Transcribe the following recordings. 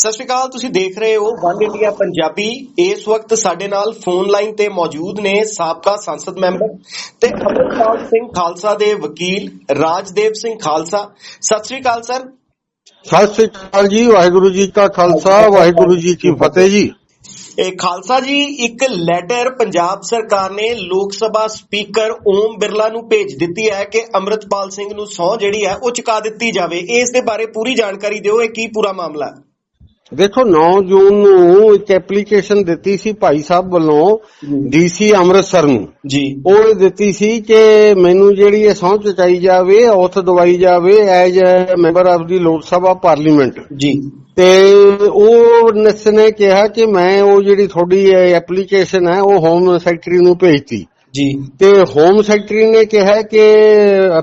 ਸਤਿ ਸ਼੍ਰੀ ਅਕਾਲ ਤੁਸੀਂ ਦੇਖ ਰਹੇ ਹੋ ਵਨ ਇੰਡੀਆ ਪੰਜਾਬੀ। ਇਸ ਵਕਤ ਸਾਡੇ ਨਾਲ ਫੋਨ ਲਾਈਨ ਤੇ ਮੌਜੂਦ ਨੇ ਸਾਬਕਾ ਸੰਸਦ ਮੈਂਬਰ ਤੇ ਅਮਰਪਾਲ ਸਿੰਘ ਖਾਲਸਾ ਦੇ ਵਕੀਲ ਰਾਜਦੇਵ ਸਿੰਘ ਖਾਲਸਾ। ਸਤਿ ਸ਼੍ਰੀ ਅਕਾਲ ਸਰ। ਸਤਿ ਸ੍ਰੀ ਅਕਾਲ ਜੀ ਵਾਹਿਗੁਰੂ ਜੀ ਕਾ ਖਾਲਸਾ ਵਾਹਿਗੁਰੂ ਜੀ ਕੀ ਫਤਿਹ ਜੀ। ਇਹ ਖਾਲਸਾ ਜੀ ਇੱਕ ਲੈਟਰ ਪੰਜਾਬ ਸਰਕਾਰ ਨੇ ਲੋਕ ਸਭਾ ਸਪੀਕਰ ਓਮ ਬਿਰਲਾ ਨੂੰ ਭੇਜ ਦਿੱਤੀ ਹੈ ਕਿ ਅਮਰਤਪਾਲ ਸਿੰਘ ਨੂੰ ਸਹੁੰ ਜਿਹੜੀ ਹੈ ਉਹ ਚੁਕਾ ਦਿੱਤੀ ਜਾਵੇ। ਇਸ ਦੇ ਬਾਰੇ ਪੂਰੀ ਜਾਣਕਾਰੀ ਦਿਓ ਇਹ ਕੀ ਪੂਰਾ ਮਾਮਲਾ ਹੈ? ਦੇਖੋ 9 ਜੂਨ ਨੂੰ ਇੱਕ ਐਪਲੀਕੇਸ਼ਨ ਦਿੱਤੀ ਸੀ ਭਾਈ ਸਾਹਿਬ ਵੱਲੋਂ ਡੀਸੀ ਅੰਮ੍ਰਿਤਸਰ ਨੂੰ। ਜੀ। ਉਹਨੇ ਦਿੱਤੀ ਸੀ ਕਿ ਮੈਨੂੰ ਜਿਹੜੀ ਇਹ ਸਹੁੰ ਚੁਕਾਈ ਜਾਵੇ ਔਥ ਦਵਾਈ ਜਾਵੇ ਐਜ ਮੈਂਬਰ ਆਫ ਦੀ ਲੋਕ ਸਭਾ ਪਾਰਲੀਮੈਂਟ। ਜੀ। ਤੇ ਉਹ ਨਸ ਨੇ ਕਿਹਾ ਕਿ ਮੈਂ ਉਹ ਜਿਹੜੀ ਤੁਹਾਡੀ ਐਪਲੀਕੇਸ਼ਨ ਹੈ ਉਹ ਹੋਮ ਸੈਕਟਰੀ ਨੂੰ ਭੇਜਤੀ। ਜੀ। ਤੇ ਹੋਮ ਸੈਕਟਰੀ ਨੇ ਕਿਹਾ ਕਿ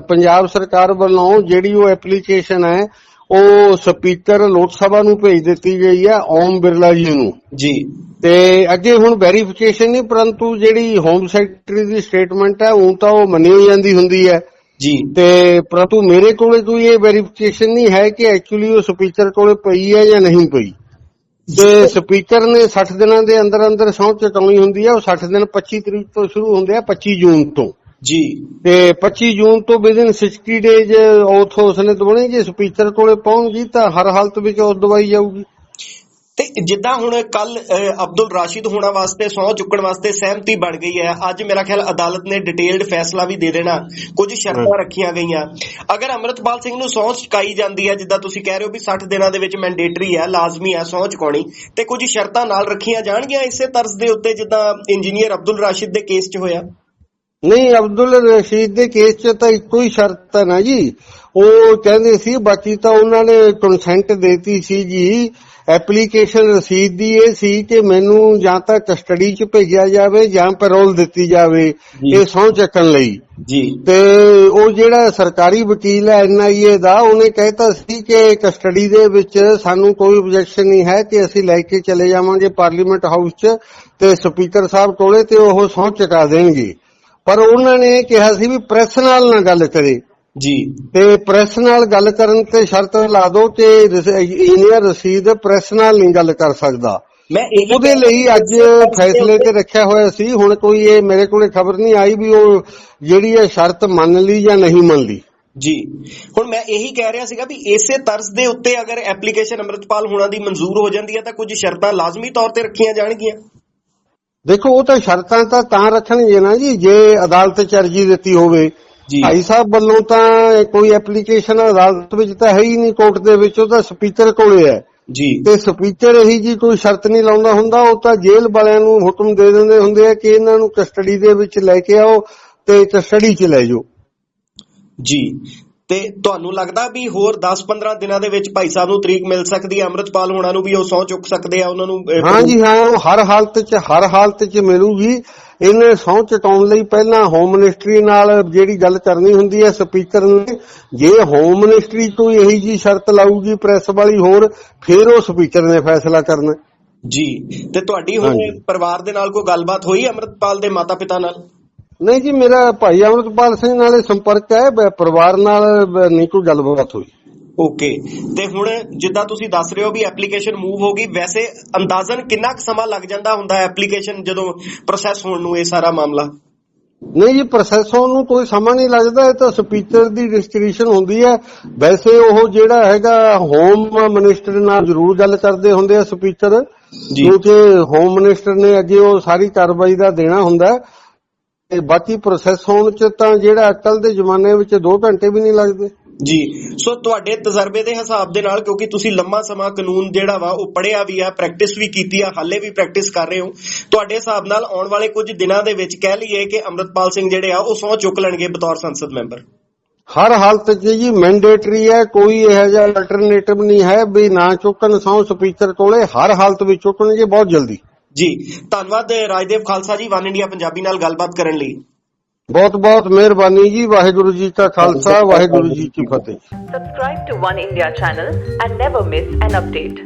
ਪੰਜਾਬ ਸਰਕਾਰ ਵੱਲੋਂ ਜਿਹੜੀ ਉਹ ਐਪਲੀਕੇਸ਼ਨ ਹੈ ਉਹ ਸਪੀਕਰ ਲੋਕ ਸਭਾ ਨੂੰ ਭੇਜ ਦਿੱਤੀ ਗਈ ਹੈ ਓਮ ਬਿਰਲਾ ਜੀ ਨੂੰ। ਜੀ। ਤੇ ਅੱਗੇ ਹੁਣ ਵੈਰੀਫਿਕੇਸ਼ਨ ਨਹੀਂ ਪਰੰਤੂ ਜਿਹੜੀ ਹੋਮ ਸੈਕਟਰੀ ਦੀ ਸਟੇਟਮੈਂਟ ਹੈ ਉਹ ਤਾਂ ਉਹ ਮੰਨੀ ਜਾਂਦੀ ਹੁੰਦੀ ਹੈ। ਜੀ। ਤੇ ਪਰੰਤੂ ਮੇਰੇ ਕੋਲੇ ਕੋਈ ਇਹ ਵੈਰੀਫਿਕੇਸ਼ਨ ਨਹੀਂ ਹੈ ਕਿ ਐਕਚੁਅਲੀ ਉਹ ਸਪੀਕਰ ਕੋਲੇ ਪਈ ਹੈ ਜਾਂ ਨਹੀਂ ਪਈ। ਤੇ ਸਪੀਕਰ ਨੇ 60 ਦਿਨਾਂ ਦੇ ਅੰਦਰ ਅੰਦਰ ਸਹੁੰ ਚੁਕਾਉਣੀ ਹੁੰਦੀ ਹੈ ਉਹ 60 ਦਿਨ 25 ਤਰੀਕ ਤੋਂ ਸ਼ੁਰੂ ਹੁੰਦੇ ਆ 25 ਜੂਨ ਤੋਂ। ਜੀ। ਤੇ 25 ਜੂਨ ਤੋਂ ਵਿਦਿਨ 60 ਡੇਜ਼ ਉਥੋਂ ਉਸਨੇ ਦਵਾਉਣੀ ਜੇ ਸਪੀਕਰ ਕੋਲੇ ਪਹੁੰਚਗੀ ਤਾਂ ਹਰ ਹਾਲਤ ਵਿੱਚ ਉਹ ਦਵਾਈ ਜਾਊਗੀ। ਤੇ ਜਿੱਦਾਂ ਹੁਣ ਕੱਲ ਅਬਦੁਲ ਰਾਸ਼ਿਦ ਹੋਣਾ ਵਾਸਤੇ ਸਹੁੰ ਚੁੱਕਣ ਵਾਸਤੇ ਸਹਿਮਤੀ ਬਣ ਗਈ ਹੈ ਅੱਜ ਮੇਰਾ ਖਿਆਲ ਅਦਾਲਤ ਨੇ ਡਿਟੇਲਡ ਫੈਸਲਾ ਵੀ ਦੇ ਦੇਣਾ ਕੁਝ ਸ਼ਰਤਾਂ ਰੱਖੀਆਂ ਗਈਆਂ। ਅਗਰ ਅਮਰਤਪਾਲ ਸਿੰਘ ਨੂੰ ਸਹੁੰ ਚੁਕਾਈ ਜਾਂਦੀ ਹੈ ਜਿੱਦਾਂ ਤੁਸੀਂ ਕਹਿ ਰਹੇ ਹੋ ਵੀ 60 ਦਿਨਾਂ ਦੇ ਵਿੱਚ ਮੈਂਡੇਟਰੀ ਹੈ ਲਾਜ਼ਮੀ ਹੈ ਸਹੁੰ ਚੁਕਾਉਣੀ ਤੇ ਕੁਝ ਸ਼ਰਤਾਂ ਨਾਲ ਰੱਖੀਆਂ ਜਾਣਗੀਆਂ ਇਸੇ ਤਰਜ਼ ਦੇ ਉੱਤੇ ਜਿੱਦਾਂ ਇੰਜੀਨੀਅਰ ਅਬਦੁਲ ਰਾਸ਼ਿਦ ਦੇ ਕੇਸ 'ਚ ਹੋਇਆ। ਨਹੀਂ ਅਬਦੁਲ ਰਸ਼ੀਦ ਦੇ ਕੇਸ 'ਚ ਤਾਂ ਇੱਕੋ ਹੀ ਸ਼ਰਤ ਹੈ ਨਾ ਜੀ। ਉਹ ਕਹਿੰਦੇ ਸੀ ਬਾਕੀ ਤਾਂ ਉਹਨਾਂ ਨੇ ਕੰਸੈਂਟ ਦੇਤੀ ਸੀ ਜੀ। ਐਪਲੀਕੇਸ਼ਨ ਰਸੀਦ ਦੀ ਇਹ ਸੀ ਕਿ ਮੈਨੂੰ ਜਾਂ ਤਾਂ ਕਸਟਡੀ 'ਚ ਭੇਜਿਆ ਜਾਵੇ ਜਾਂ ਪੈਰੋਲ ਦਿੱਤੀ ਜਾਵੇ। ਇਹ ਸਹੁੰ ਚੱਕਣ ਲਈ। ਜੀ। ਤੇ ਉਹ ਜਿਹੜਾ ਸਰਕਾਰੀ ਵਕੀਲ ਹੈ ਐਨਆਈਏ ਦਾ ਉਹਨੇ ਕਹਿਤਾ ਸੀ ਕਿ ਕਸਟਡੀ ਦੇ ਵਿੱਚ ਸਾਨੂੰ ਕੋਈ ਆਬਜੈਕਸ਼ਨ ਨਹੀਂ ਹੈ ਕਿ ਅਸੀਂ ਲੈ ਕੇ ਚਲੇ ਜਾਵਾਂਗੇ ਪਾਰਲੀਮੈਂਟ ਹਾਊਸ 'ਚ ਤੇ ਸਪੀਕਰ ਸਾਹਿਬ ਕੋਲੇ ਤੇ ਉਹ ਸਹੁੰ ਚੁਕਾ ਦੇਣਗੇ। ਪਰ ਉਹਨਾਂ ਨੇ ਕਿਹਾ ਸੀ ਵੀ ਪ੍ਰੈਸ ਨਾਲ ਨਾ ਗੱਲ ਕਰੇ। ਜੀ। ਤੇ ਪ੍ਰੈਸ ਨਾਲ ਗੱਲ ਕਰਨ ਤੇ ਸ਼ਰਤ ਲਾ ਦਿਓ ਕਿ ਇੰਜੀਨੀਅਰ ਰਸੀਦ ਪ੍ਰੈਸ ਨਾਲ ਨਹੀਂ ਗੱਲ ਕਰ ਸਕਦਾ। ਮੈਂ ਉਹਦੇ ਲਈ ਅੱਜ ਫੈਸਲੇ ਤੇ ਰੱਖਿਆ ਹੋਇਆ ਸੀ। ਹੁਣ ਕੋਈ ਇਹ ਮੇਰੇ ਕੋਲੇ ਖਬਰ ਨਹੀਂ ਆਈ ਵੀ ਉਹ ਜਿਹੜੀ ਇਹ ਸ਼ਰਤ ਮੰਨ ਲਈ ਜਾਂ ਨਹੀਂ ਮੰਨ ਲਈ। ਜੀ। ਹੁਣ ਮੈਂ ਇਹੀ ਕਹਿ ਰਿਹਾ ਸੀਗਾ ਵੀ ਇਸੇ ਤਰਜ਼ ਦੇ ਉੱਤੇ ਅਗਰ ਐਪਲੀਕੇਸ਼ਨ ਅਮਰਤਪਾਲ ਹੋਣਾ ਦੀ ਮਨਜ਼ੂਰ ਹੋ ਜਾਂਦੀ ਹੈ ਤਾਂ ਕੁਝ ਸ਼ਰਤਾਂ ਲਾਜ਼ਮੀ ਤੌਰ ਤੇ ਰੱਖੀਆਂ ਜਾਣਗੀਆਂ। ਦੇਖੋ ਉਹ ਤਾਂ ਸ਼ਰਤਾਂ ਤਾਂ ਤਾਂ ਰੱਖਣਗੇ ਨਾ ਜੀ ਜੇ ਅਦਾਲਤ ਚ ਅਰਜੀ ਦਿੱਤੀ ਹੋਵੇ। ਭਾਈ ਸਾਹਿਬ ਵੱਲੋਂ ਤਾਂ ਕੋਈ ਐਪਲੀਕੇਸ਼ਨ ਅਦਾਲਤ ਵਿੱਚ ਤਾਂ ਹੈ ਹੀ ਨਹੀਂ ਕੋਰਟ ਦੇ ਵਿੱਚ ਉਹ ਤਾਂ ਸਪੀਕਰ ਕੋਲੇ ਹੈ। ਜੀ। ਤੇ ਸਪੀਕਰ ਇਹੀ ਜੀ ਕੋਈ ਸ਼ਰਤ ਨਹੀਂ ਲਾਉਂਦਾ ਹੁੰਦਾ ਉਹ ਤਾਂ ਜੇਲ੍ਹ ਵਾਲਿਆਂ ਨੂੰ ਹੁਕਮ ਦੇ ਦਿੰਦੇ ਹੁੰਦੇ ਆ ਕਿ ਇਹਨਾਂ ਨੂੰ ਕਸਟਡੀ ਦੇ ਵਿੱਚ ਲੈ ਕੇ ਆਓ ਤੇ ਕਸਟਡੀ 'ਚ ਲੈ ਜਾਓ। ਜੀ। ਤੇ ਤੁਹਾਨੂੰ ਲੱਗਦਾ ਵੀ ਹੋਰ 10-15 ਦਿਨਾਂ ਦੇ ਵਿੱਚ ਭਾਈ ਸਾਹਿਬ ਨੂੰ ਤਰੀਕ ਮਿਲ ਸਕਦੀ ਹੈ? ਅਮਰਤਪਾਲ ਹੋਣਾ ਨੂੰ ਵੀ ਉਹ ਸਹੁੰ ਚੁੱਕ ਸਕਦੇ ਆ ਉਹਨਾਂ ਨੂੰ ਅਹ, ਹਾਂ ਉਹ ਹਰ ਹਾਲਤ 'ਚ ਹਰ ਹਾਲਤ 'ਚ ਮਿਲੂਗੀ। ਇਹਨੇ ਸਹੁੰ ਚੁਕਾਉਣ ਲਈ ਪਹਿਲਾਂ ਹੋਮ ਮਿਨਿਸਟਰੀ ਨਾਲ ਜਿਹੜੀ ਗੱਲ ਕਰਨੀ ਹੁੰਦੀ ਹੈ ਸਪੀਕਰ ਨੇ ਜੇ ਹੋਮ ਮਿਨਿਸਟਰੀ ਕੋਈ ਇਹੀ ਜੀ ਸ਼ਰਤ ਲਾਊਗੀ ਪ੍ਰੈਸ ਵਾਲੀ ਹੋਰ ਫਿਰ ਉਹ ਸਪੀਕਰ ਨੇ ਫੈਸਲਾ ਕਰਨਾ। ਜੀ ਤੇ ਤੁਹਾਡੀ ਹੁਣ ਹਾਂਜੀ। ਪਰਿਵਾਰ ਦੇ ਨਾਲ ਕੋਈ ਗੱਲਬਾਤ ਹੋਈ ਅਮਰਤਪਾਲ ਦੇ ਮਾਤਾ-ਪਿਤਾ ਨਾਲ? ਨਹੀਂ ਜੀ ਮੇਰਾ ਭਾਈ ਅਮਰਤਪਾਲ ਸਿੰਘ ਨਾਲ ਸੰਪਰਕ ਹੈ ਬ- ਪਰਿਵਾਰ ਨਾਲ ਬ- ਨਹੀਂ ਕੋਈ ਗੱਲਬਾਤ ਹੋਈ। ਓਕੇ। ਤੇ ਹੁਣ ਜਿੱਦਾਂ ਤੁਸੀਂ ਦੱਸ ਰਹੇ ਹੋ ਵੀ ਐਪਲੀਕੇਸ਼ਨ ਮੂਵ ਹੋ ਗਈ ਵੈਸੇ ਅੰਦਾਜ਼ਨ ਕਿੰਨਾ ਕੁ ਸਮਾਂ ਲੱਗ ਜਾਂਦਾ ਹੁੰਦਾ ਹੈ ਐਪਲੀਕੇਸ਼ਨ ਜਦੋਂ ਪ੍ਰੋਸੈਸ ਹੋਣ ਨੂੰ ਇਹ ਸਾਰਾ ਮਾਮਲਾ? ਨਹੀਂ ਜੀ ਪ੍ਰੋਸੈਸ ਹੋਣ ਨੂੰ ਕੋਈ ਸਮਾਂ ਨਹੀਂ ਲੱਗਦਾ ਇਹ ਤਾਂ ਸਪੀਕਰ ਦੀ ਡਿਸਕ੍ਰਿਪਸ਼ਨ ਹੁੰਦੀ ਹੈ। ਵੈਸੇ ਉਹ ਜਿਹੜਾ ਹੈਗਾ ਹੋਮ ਮਿਨਿਸਟਰ ਨਾਲ ਜ਼ਰੂਰ ਗੱਲ ਕਰਦੇ ਹੁੰਦੇ ਆ ਸਪੀਕਰ ਜੀ। ਕਿਉਂਕਿ ਹੋਮ ਮਿਨਿਸਟਰ ਨੇ ਅੱਗੇ ਉਹ ਸਾਰੀ ਕਾਰਵਾਈ ਦਾ ਦੇਣਾ ਹੁੰਦਾ ਹੈ। ਤੇ ਬਾਕੀ ਪ੍ਰੋਸੈਸ ਹੋਣ ਚ ਤਾਂ ਜਿਹੜਾ ਅਕਲ ਦੇ ਜ਼ਮਾਨੇ ਵਿੱਚ 2 ਘੰਟੇ ਵੀ ਨਹੀਂ ਲੱਗਦੇ। ਜੀ ਸੋ ਤੁਹਾਡੇ ਤਜਰਬੇ ਦੇ ਹਿਸਾਬ ਦੇ ਨਾਲ ਕਿਉਂਕਿ ਤੁਸੀਂ ਲੰਮਾ ਸਮਾਂ ਕਾਨੂੰਨ ਜਿਹੜਾ ਵਾ ਉਹ ਪੜ੍ਹਿਆ ਵੀ ਆ ਪ੍ਰੈਕਟਿਸ ਵੀ ਕੀਤੀ ਆ ਹਾਲੇ ਵੀ ਪ੍ਰੈਕਟਿਸ ਕਰ ਰਹੇ ਹੋ। ਤੁਹਾਡੇ ਹਿਸਾਬ ਨਾਲ ਆਉਣ ਵਾਲੇ ਕੁਝ ਦਿਨਾਂ ਦੇ ਵਿੱਚ ਕਹਿ ਲਈਏ ਕਿ ਅਮਰਤਪਾਲ ਸਿੰਘ ਜਿਹੜੇ ਆ ਉਹ ਸਹੁੰ ਚੁੱਕ ਲੈਣਗੇ ਬਤੌਰ ਸੰਸਦ ਮੈਂਬਰ। ਹਰ ਹਾਲਤ 'ਚ ਜੀ ਮੈਂਡੇਟਰੀ ਹੈ ਕੋਈ ਇਹੋ ਜਿਹਾ ਅਲਟਰਨੇਟਿਵ ਨਹੀਂ ਹੈ ਵੀ ਨਾ ਚੁੱਕਣ ਸੌ ਸਪੀਕਰ ਕੋਲੇ ਹਰ ਹਾਲਤ ਵਿੱਚ ਚੁੱਕਣਗੇ ਬਹੁਤ ਜਲਦੀ। ਜੀ ਧੰਨਵਾਦ ਰਾਜਦੇਵ ਖਾਲਸਾ ਜੀ ਵਨ ਇੰਡੀਆ ਪੰਜਾਬੀ ਨਾਲ ਗੱਲਬਾਤ ਕਰਨ ਲਈ ਬਹੁਤ ਬਹੁਤ ਮਿਹਰਬਾਨੀ ਜੀ ਵਾਹਿਗੁਰੂ ਜੀ ਕਾ ਖਾਲਸਾ ਵਾਹਿਗੁਰੂ ਜੀ ਕੀ ਫਤਿਹ Subscribe to One India channel and never miss an update.